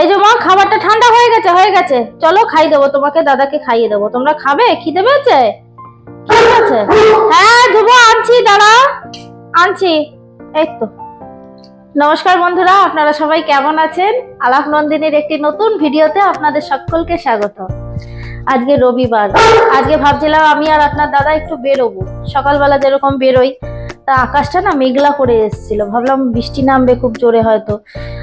এই যে মা, খাবারটা ঠান্ডা হয়ে গেছে হয়ে গেছে। চলো খাই দেবো, তোমাকে দাদাকে খাইয়ে দেবো। তোমরা খাবে? খিদে পেয়েছে? ঠিক আছে হ্যাঁ ধুবো, আনছি দাঁড়া আনছি। এই তো। নমস্কার বন্ধুরা, আপনারা সবাই কেমন আছেন? আলাপ নন্দিনীর একটি নতুন ভিডিওতে আপনাদের সকলকে স্বাগত। আজকে রবিবার। আজকে ভাবছিলাম আমি আর আপনার দাদা একটু বেরোবো। সকালবেলা যেরকম বেরোই, তা আকাশটা না মেঘলা করে এসেছিল। ভাবলাম বৃষ্টি নামবে খুব জোরে হয়তো।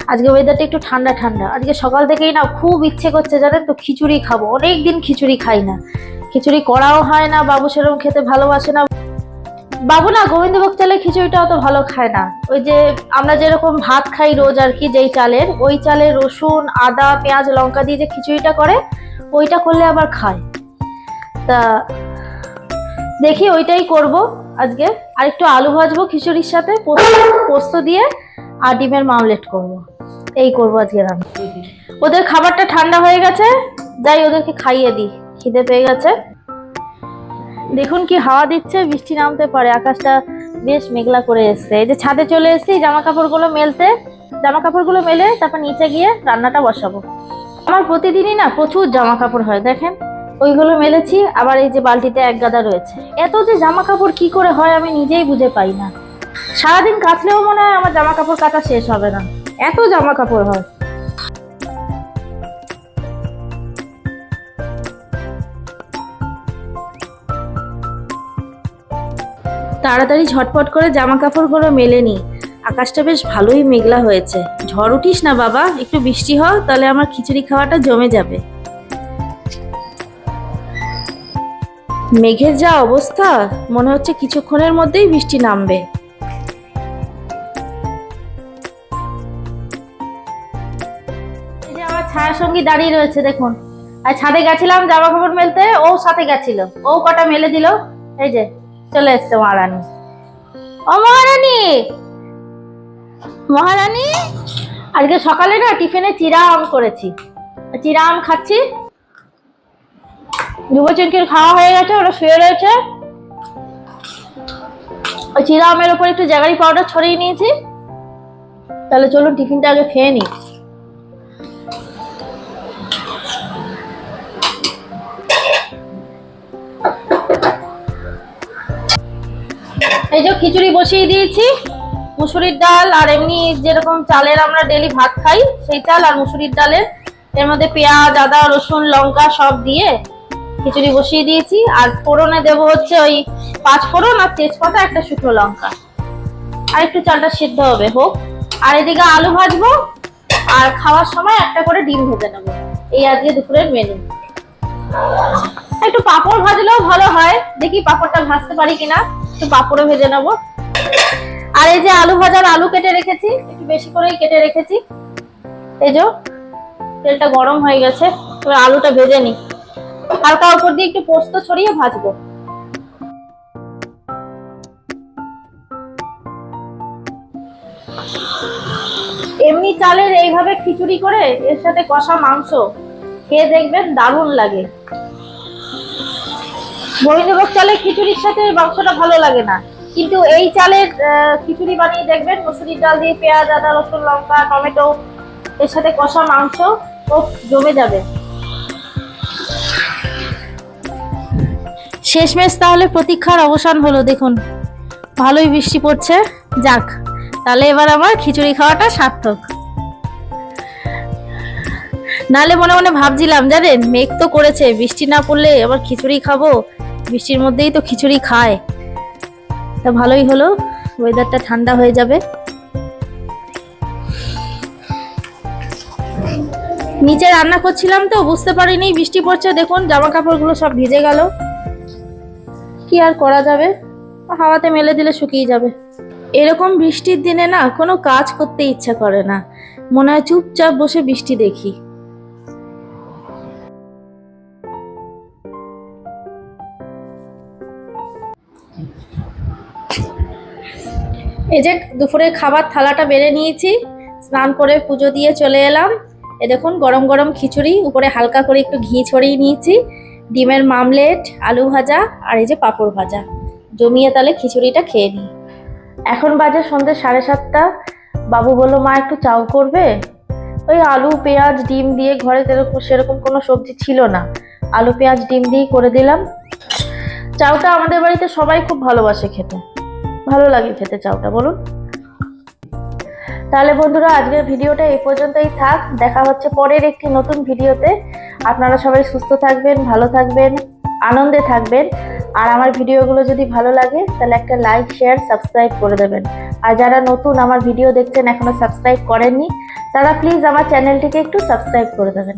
আজকে ওয়েদারটা একটু ঠান্ডা ঠান্ডা। আজকে সকাল থেকেই না খুব ইচ্ছে করছে, জানেন তো, খিচুড়ি খাব। অনেক দিন খিচুড়ি খাই না। খিচুড়ি করাও হয় না, বাবু সেরকম খেতে ভালোবাসে না। বাবু না, গোবিন্দভোগ চালের খিচুড়িটা অত ভালো খায় না। ওই যে আমরা যেরকম ভাত খাই রোজ আর কি, যেই চালের, ওই চালে রসুন, আদা, পেঁয়াজ, লঙ্কা দিয়ে যে খিচুড়িটা করে, ওইটা করলে আবার খায়। তা দেখি ওইটাই করব আজকে। আর একটু আলু ভাজবো খিচুড়ির সাথে, পোস্ত পোস্ত দিয়ে। আর ডিমের মামলেট করব। এই করব আজকে রান্না। ওদের খাবারটা ঠান্ডা হয়ে গেছে, যাই ওদেরকে খাইয়ে দিই। খিদে পেয়ে গেছে। দেখুন কি হাওয়া দিচ্ছে, বৃষ্টি নামতে পারে, আকাশটা বেশ মেঘলা করে এসছে। এই যে ছাদে চলে এসেছি জামা কাপড়গুলো মেলতে। জামা কাপড়গুলো মেলে তারপর নিচে গিয়ে রান্নাটা বসাবো। আমার প্রতিদিনই না প্রচুর জামা কাপড় হয়, দেখেন। ওইগুলো মেলেছি, আবার এই যে বালতিতে এক গাদা রয়েছে। এত যে জামা কাপড় কি করে হয় আমি নিজেই বুঝে পাই না। সারাদিন কাচলেও মনে হয় আমার জামা কাপড় কাচা শেষ হবে না। এত জামা কাপড় হয়। তাড়াতাড়ি ঝটপট করে জামা কাপড়গুলো মেলে নি। আকাশটা বেশ ভালোই মেঘলা হয়েছে। ঝড় উঠিস না বাবা, একটু বৃষ্টি হয় তাহলে আমার খিচুড়ি খাওয়াটা জমে যাবে। মেঘের যা অবস্থা, মনে হচ্ছে কিছুক্ষণের মধ্যেই বৃষ্টি নামবে। সঙ্গী দাঁড়িয়ে রয়েছে, দেখুন। আর ছাদে গেছিলাম জামা কাপড় মেলতে, ও সাথে গেছিল। ও কটা মেলে দিল, এই যে, চলে এসছে মহারানী। ও মহারানী! মহারানী! আজকে সকালে না টিফিনে চিরা আম করেছি। চিরা আম খাচ্ছি। যুব চিনকির খাওয়া হয়ে গেছে, ওরা শুয়ে রয়েছে। ওই চিরা আমের ওপর একটু জাগারি পাউডার ছড়িয়ে নিয়েছি। তাহলে চলুন টিফিনটা আগে খেয়ে নিই। এই যে খিচুড়ি বসিয়ে দিয়েছি, মুসুরির ডাল, আর এমনি যেরকম চালের আমরা ডেলি ভাত খাই, সেই চাল আর মুসুরির ডালের, এর মধ্যে পেঁয়াজ, আদা, রসুন, লঙ্কা সব দিয়ে খিচুড়ি বসিয়ে দিয়েছি। আর ফোড়নে দেবো হচ্ছে ওই পাঁচ ফোড়ন আর তেজপাতা, একটা শুকনো লঙ্কা। আর একটু চালটা সিদ্ধ হবে, হোক। আর এদিকে আলু ভাজবো, আর খাওয়ার সময় একটা করে ডিম ভেজে নেব। এই আজকে দুপুরের মেনু একটু পাঁপড় ভাজলেও ভালো হয়। দেখি পাঁপড়টা ভাজতে পারি কিনা। একটু পাঁপড়ও ভেজে নেব। আর এই যে আলু ভাজার আলু কেটে রেখেছি, একটু বেশি করেই কেটে রেখেছি। এই যে, তেলটা গরম হয়ে গেছে, এবার আলুটা ভেজে নি হালকা উপর দিয়ে একটু পোস্ত ছড়িয়ে ভাজবো। এমনি চালের এইভাবে খিচুড়ি করে, এর সাথে কষা মাংস, খেয়ে দেখবেন দারুণ লাগে। গোবিন্দভোগ চালের খিচুড়ির সাথে মাংসটা ভালো লাগে না। কিন্তু এই চালের খিচুড়ি বানিয়ে দেখবেন, মুসুরির ডাল দিয়ে পেঁয়াজ, আদা, রসুন, লঙ্কা, টমেটো, এর সাথে কষা মাংস ও জমে যাবে। শেষমেশ তাহলে প্রতীক্ষার অবসান হলো, দেখুন। ভালোই বৃষ্টি পড়ছে, যাক, তাহলে এবার আমার খিচুড়ি খাওয়াটা সার্থক। নালে মনে মনে ভাবছিলাম, জানেন, মেঘ তো করেছে, বৃষ্টি না পড়লে আবার খিচুড়ি খাব। বৃষ্টির মধ্যেই তো খিচুড়ি খায়। তা ভালোই হলো ওয়েদারটা ঠান্ডা হয়ে যাবে। নিচে রান্না করছিলাম তো, বুঝতে পারিনি, বৃষ্টি পড়ছে, দেখুন জামা কাপড়গুলো সব ভিজে গেল। কি আর করা যাবে? হাওয়াতে মেলে দিলে শুকিয়ে যাবে। এরকম বৃষ্টির দিনে না কোনো কাজ করতে ইচ্ছা করে না। মনে হয় চুপচাপ বসে বৃষ্টি দেখি। এই যে দুপুরে খাবার থালাটা বেড়ে নিয়েছি, স্নান করে পুজো দিয়ে চলে এলাম। এ দেখুন, গরম গরম খিচুড়ি, উপরে হালকা করে একটু ঘি ছড়িয়ে নিয়েছি, ডিমের মামলেট, আলু ভাজা, আর এই যে পাঁপড় ভাজা। জমিয়ে তাহলে খিচুড়িটা খেয়ে নিই। এখন বাজে সন্ধ্যে সাড়ে সাতটা। বাবু বলল, মা, একটু চাউ করবে? ওই আলু, পেঁয়াজ, ডিম দিয়ে ঘরে যেরকম সেরকম কোনো সবজি ছিল না। আলু, পেঁয়াজ, ডিম দিয়েই করে দিলাম। চাউটা আমাদের বাড়িতে সবাই খুব ভালোবাসে খেতে। ভালো লাগে খেতে, চাউটা বলুন। তাহলে বন্ধুরা, আজকের ভিডিওটা এই পর্যন্তই থাক। দেখা হচ্ছে পরের একটি নতুন ভিডিওতে। আপনারা সবাই সুস্থ থাকবেন, ভালো থাকবেন, আনন্দে থাকবেন। আর আমার ভিডিওগুলো যদি ভালো লাগে, তাহলে একটা লাইক শেয়ার সাবস্ক্রাইব করে দেবেন। আর যারা নতুন আমার ভিডিও দেখছেন, এখনও সাবস্ক্রাইব করেননি, তারা প্লিজ আমার চ্যানেলটিকে একটু সাবস্ক্রাইব করে দেবেন।